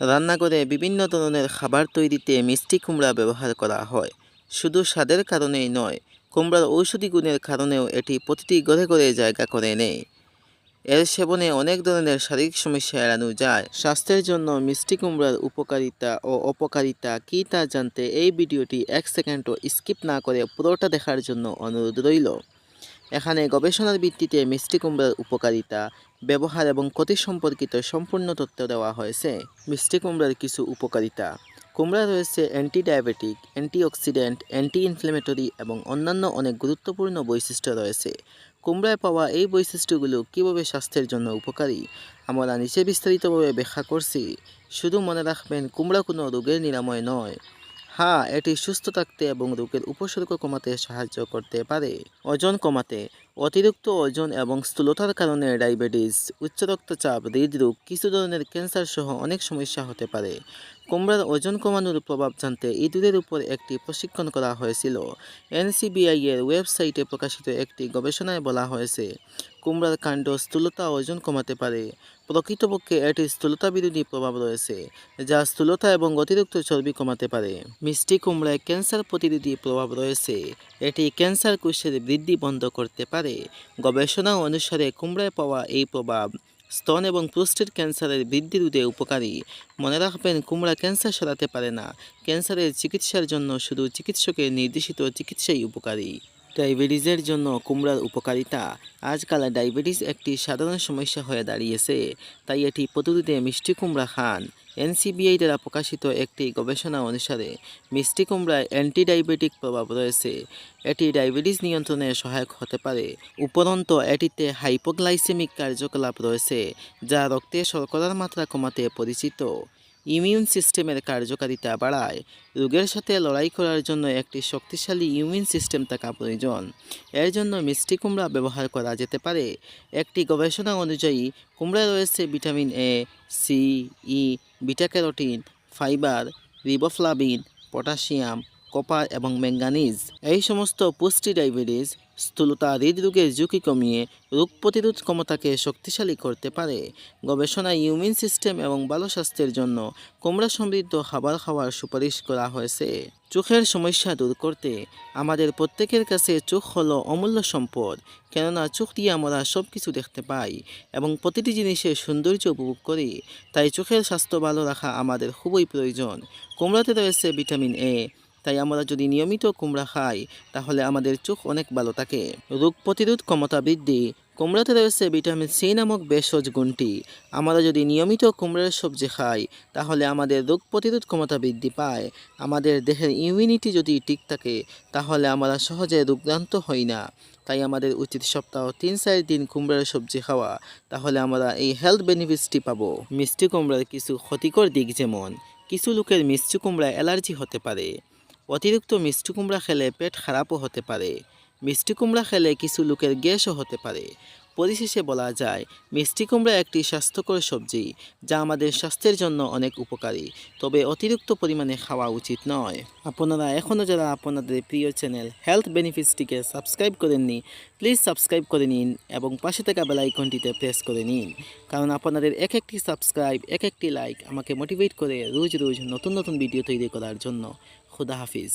রান্নাঘরে বিভিন্ন ধরনের খাবার তৈরিতে মিষ্টি কুমড়া ব্যবহার করা হয়। শুধু স্বাদের কারণেই নয়, কুমড়ার ঔষধি গুণের কারণেও এটি প্রতিটি ঘরে ঘরে জায়গা করে নেয়। এর সেবনে অনেক ধরনের শারীরিক সমস্যা এড়ানো যায়। স্বাস্থ্যের জন্য মিষ্টি কুমড়ার উপকারিতা ও অপকারিতা কী তা জানতে এই ভিডিওটি এক সেকেন্ডও স্কিপ না করে পুরোটা দেখার জন্য অনুরোধ রইল। এখানে গবেষণার ভিত্তিতে মিষ্টি কুমড়ার উপকারিতা, ব্যবহার এবং ক্ষতি সম্পর্কিত সম্পূর্ণ তথ্য দেওয়া হয়েছে। মিষ্টি কুমড়ার কিছু উপকারিতা। কুমড়া রয়েছে anti diabetic antioxidant anti inflammatory এবং অন্যান্য অনেক গুরুত্বপূর্ণ বৈশিষ্ট্য রয়েছে। কুমড়ায় পাওয়া এই বৈশিষ্ট্যগুলো কীভাবে স্বাস্থ্যের জন্য উপকারী, আমরা নিচে বিস্তারিতভাবে ব্যাখ্যা করছি। শুধু মনে রাখবেন, কুমড়া কোনো রোগের নিরাময় নয়। হ্যাঁ এটি সুস্থ থাকতে এবং রোগের উপসর্গ কমাতে সাহায্য করতে পারে। ওজন কমাতে অতিরিক্ত ওজন এবং স্থূলতার কারণে ডায়াবেটিস, উচ্চ রক্তচাপ, হৃদরোগ, কিছু ধরনের ক্যান্সার সহ অনেক সমস্যা হতে পারে। কুমড়ার ওজন কমানোর প্রভাব জানতে ইঁদুরের উপর একটি প্রশিক্ষণ করা হয়েছিল। এনসিবিআই এর ওয়েবসাইটে প্রকাশিত একটি গবেষণায় বলা হয়েছে, কুমড়ার কাণ্ড স্থূলতা ওজন কমাতে পারে। প্রকৃতপক্ষে এটি স্থূলতা বিরোধী প্রভাব রয়েছে, যা স্থূলতা এবং অতিরিক্ত চর্বি কমাতে পারে। মিষ্টি কুমড়ায় ক্যান্সার প্রতিরোধী প্রভাব রয়েছে। এটি ক্যান্সার কোষের বৃদ্ধি বন্ধ করতে পারে। গবেষণা অনুসারে কুমড়ায় পাওয়া এই প্রভাব স্তন এবং প্রোস্টেট ক্যান্সারের বৃদ্ধি রোধে উপকারী। মনে রাখবেন, কুমড়া ক্যান্সার সরাতে পারে না। ক্যান্সারের চিকিৎসার জন্য শুধু চিকিৎসকের নির্দেশিত চিকিৎসাই উপকারী। ডায়াবেটিসের জন্য কুমড়ার উপকারিতা। আজকাল ডায়াবেটিস একটি সাধারণ সমস্যা হয়ে দাঁড়িয়েছে, তাই এটি প্রতিরোধে মিষ্টি কুমড়া খান। এনসিবিআই দ্বারা প্রকাশিত একটি গবেষণা অনুসারে মিষ্টি কুমড়ায় অ্যান্টি ডায়াবেটিক প্রভাব রয়েছে। এটি ডায়াবেটিস নিয়ন্ত্রণে সহায়ক হতে পারে। উপরন্ত, এটিতে হাইপোগ্লাইসেমিক কার্যকলাপ রয়েছে, যা রক্তে শর্করার মাত্রা কমাতে পরিচিত। ইমিউন সিস্টেমের কার্যকারিতা বাড়ায়। রোগের সাথে লড়াই করার জন্য একটি শক্তিশালী ইমিউন সিস্টেম থাকা প্রয়োজন। এর জন্য মিষ্টি কুমড়া ব্যবহার করা যেতে পারে। একটি গবেষণা অনুযায়ী, কুমড়ায় রয়েছে vitamin A C E beta carotene, fibre, riboflavin, potassium, copper এবং ম্যাঙ্গানিজ এই সমস্ত পুষ্টি ডায়াবেটিস স্থূলতা হৃদরোগের ঝুঁকি কমিয়ে রোগ প্রতিরোধ ক্ষমতাকে শক্তিশালী করতে পারে। গবেষণায় ইমিউন সিস্টেম এবং ভালো স্বাস্থ্যের জন্য কুমড়া সমৃদ্ধ খাবার খাওয়ার সুপারিশ করা হয়েছে। চোখের সমস্যা দূর করতে আমাদের প্রত্যেকের কাছে চোখ হলো অমূল্য সম্পদ, কেননা চোখ দিয়ে আমরা সব কিছু দেখতে পাই এবং প্রতিটি জিনিসের সৌন্দর্য উপভোগ করি, তাই চোখের স্বাস্থ্য ভালো রাখা আমাদের খুবই প্রয়োজন। কুমড়াতে রয়েছে ভিটামিন এ তাই আমরা যদি নিয়মিত কুমড়া খাই, তাহলে আমাদের চোখ অনেক ভালো থাকে। রোগ প্রতিরোধ ক্ষমতা বৃদ্ধি। কুমড়াতে রয়েছে ভিটামিন সি নামক ভেষজ গুণটি। আমরা যদি নিয়মিত কুমড়ার সবজি খাই, তাহলে আমাদের রোগ প্রতিরোধ ক্ষমতা বৃদ্ধি পায়। আমাদের দেহের ইমিউনিটি যদি ঠিক থাকে, তাহলে আমরা সহজে রোগক্রান্ত হই না। তাই আমাদের উচিত সপ্তাহ তিন চার দিন কুমড়ার সবজি খাওয়া। তাহলে আমরা এই হেলথ বেনিফিটসটি পাবো। মিষ্টি কুমড়ার কিছু ক্ষতিকর দিক যেমন, কিছু লোকের মিষ্টি কুমড়া অ্যালার্জি হতে পারে। অতিরিক্ত মিষ্টি কুমড়া খেলে পেট খারাপও হতে পারে। মিষ্টি কুমড়া খেলে কিছু লোকের গ্যাসও হতে পারে। পরিশেষে বলা যায়, মিষ্টি কুমড়া একটি স্বাস্থ্যকর সবজি, যা আমাদের স্বাস্থ্যের জন্য অনেক উপকারী, তবে অতিরিক্ত পরিমাণে খাওয়া উচিত নয়। আপনারা এখনও যারা আপনাদের প্রিয় চ্যানেল হেলথ বেনিফিটসটিকে সাবস্ক্রাইব করেননি, প্লিজ সাবস্ক্রাইব করে নিন এবং পাশে থাকা বেল আইকনটিতে প্রেস করে নিন, কারণ আপনাদের এক একটি সাবস্ক্রাইব এক একটি লাইক আমাকে মোটিভেট করে রোজ রোজ নতুন নতুন ভিডিও তৈরি করার জন্য। খুদা হাফিজ